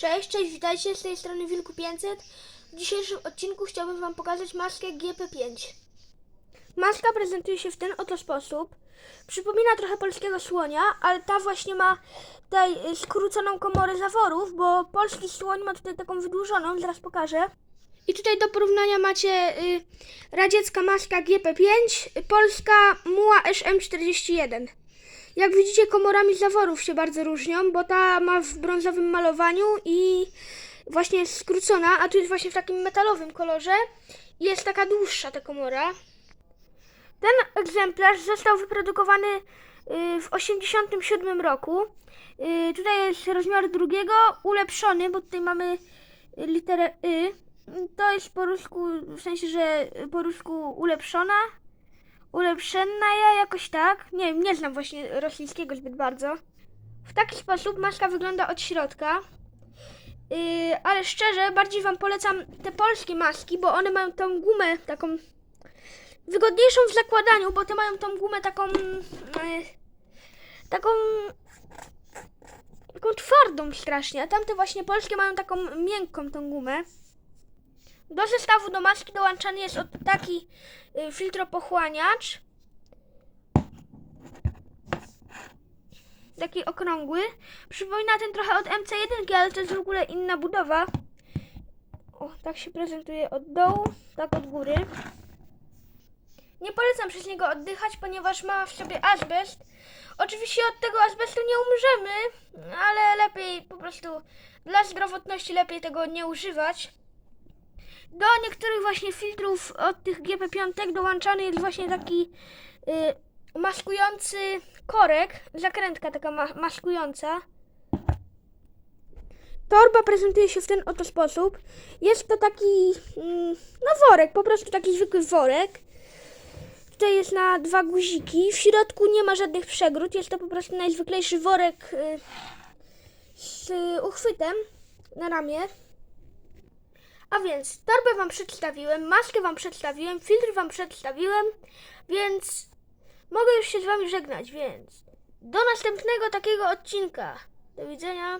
Cześć, cześć, witajcie z tej strony Wilku 500. W dzisiejszym odcinku chciałbym Wam pokazać maskę GP5. Maska prezentuje się w ten oto sposób. Przypomina trochę polskiego słonia, ale ta właśnie ma tutaj y, skróconą komorę zaworów, bo polski słoń ma tutaj taką wydłużoną, zaraz pokażę. I tutaj do porównania macie y, radziecka maska GP5, y, polska muła SM41. Jak widzicie, komorami zaworów się bardzo różnią, bo ta ma w brązowym malowaniu i właśnie jest skrócona, a tu jest właśnie w takim metalowym kolorze i jest taka dłuższa ta komora. Ten egzemplarz został wyprodukowany y, w 87 roku. Y, Tutaj jest rozmiar drugiego, ulepszony, bo tutaj mamy literę Y. To jest po rusku, w sensie, że po rusku ulepszona. Ulepszona ja jakoś tak. Nie nie znam właśnie rosyjskiego zbyt bardzo. W taki sposób maska wygląda od środka. Yy, ale szczerze, bardziej Wam polecam te polskie maski, bo one mają tą gumę taką wygodniejszą w zakładaniu, bo te mają tą gumę taką yy, taką taką twardą strasznie, a tamte właśnie polskie mają taką miękką tą gumę. Do zestawu do maski dołączany jest taki y, filtropochłaniacz. Taki okrągły. Przypomina ten trochę od MC1, ale to jest w ogóle inna budowa. O, tak się prezentuje od dołu, tak od góry. Nie polecam przez niego oddychać, ponieważ ma w sobie azbest. Oczywiście od tego azbestu nie umrzemy, ale lepiej po prostu dla zdrowotności lepiej tego nie używać. Do niektórych właśnie filtrów od tych GP5 dołączany jest właśnie taki y, maskujący korek, zakrętka taka ma maskująca. Torba prezentuje się w ten oto sposób. Jest to taki, mm, no worek, po prostu taki zwykły worek. Tutaj jest na dwa guziki. W środku nie ma żadnych przegród. Jest to po prostu najzwyklejszy worek y, z uchwytem na ramię. A więc torbę Wam przedstawiłem, maskę Wam przedstawiłem, filtr Wam przedstawiłem, więc mogę już się z Wami żegnać, więc do następnego takiego odcinka. Do widzenia.